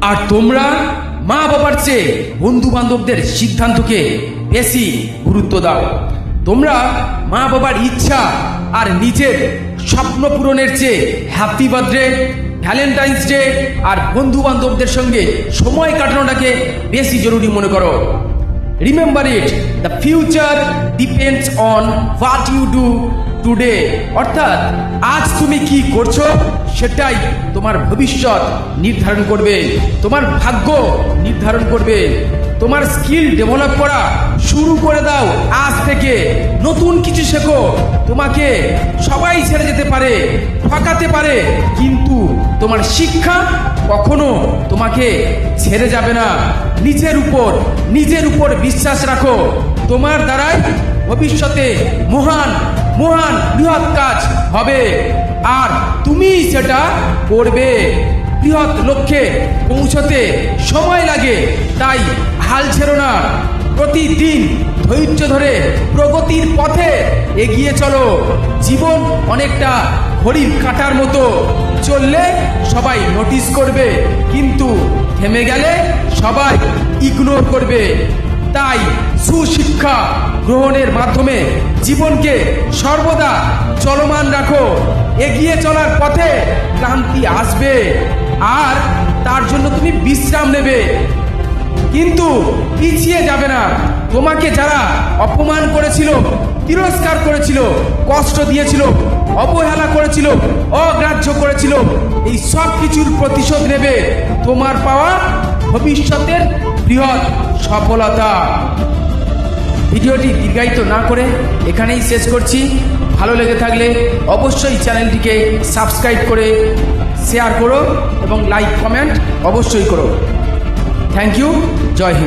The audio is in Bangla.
আর তোমরা মা বাবার চেয়ে বন্ধু বান্ধবদের সিদ্ধান্তকে বেশি গুরুত্ব দাও। তোমরা মা বাবার ইচ্ছা আর নিজের স্বপ্ন পূরণের চেয়ে হ্যাপি বার্থডে ভ্যালেন্টাইন্স ডে আর বন্ধু বান্ধবদের সঙ্গে সময় কাটানোটাকে বেশি জরুরি মনে করো। Remember it the future depends on what you do today অর্থাৎ আজ তুমি কি করছ? সেটাই তোমার ভবিষ্যৎ নির্ধারণ করবে, তোমার ভাগ্য নির্ধারণ করবে, তোমার স্কিল ডেভেলপ করা শুরু করে দাও আজ থেকে। নতুন কিছু শেখো, তোমাকে সবাই ছেড়ে যেতে পারে, ঠকাতে পারে, কিন্তু তোমার শিক্ষা কখনো তোমাকে ছেড়ে যাবে না। নিজের উপর নিজের উপর বিশ্বাস রাখো। তোমার দ্বারাই ভবিষ্যতে মহান মহান বৃহৎ কাজ হবে। আর তুমি সেটা করবে। বৃহৎ লক্ষ্যে পৌঁছতে সময় লাগে, তাই হাল ছেড়ো না। প্রতিদিন ধৈর্য ধরে প্রগতির পথে এগিয়ে চলো। জীবন অনেকটা ঘড়ির কাটার মতো। চললে সবাই নোটিস করবে, কিন্তু থেমে গেলে সবাই ইগনোর করবে। তাই সুশিক্ষা গ্রহণের মাধ্যমে জীবনকে সর্বদা চলমান রাখো। এগিয়ে চলার পথে ক্লান্তি আসবে, আর তার জন্য তুমি বিশ্রাম নেবে। কিন্তু পিছিয়ে যাবে না। তোমাকে যারা অপমান করেছিল, তিরস্কার করেছিল, কষ্ট দিয়েছিল, অবহেলা করেছিল, অগ্রাহ্য করেছিল, এই সব কিছুর প্রতিশোধ নেবে। তোমার পাওয়া ভবিষ্যতের বৃহৎ সফলতা। ভিডিওটি দীর্ঘায়িত না করে এখানেই শেষ করছি। ভালো লেগে থাকলে অবশ্যই চ্যানেলটিকে সাবস্ক্রাইব করে শেয়ার করো এবং লাইক, কমেন্ট অবশ্যই করো। থ্যাংক ইউ, জয় হিন্দ।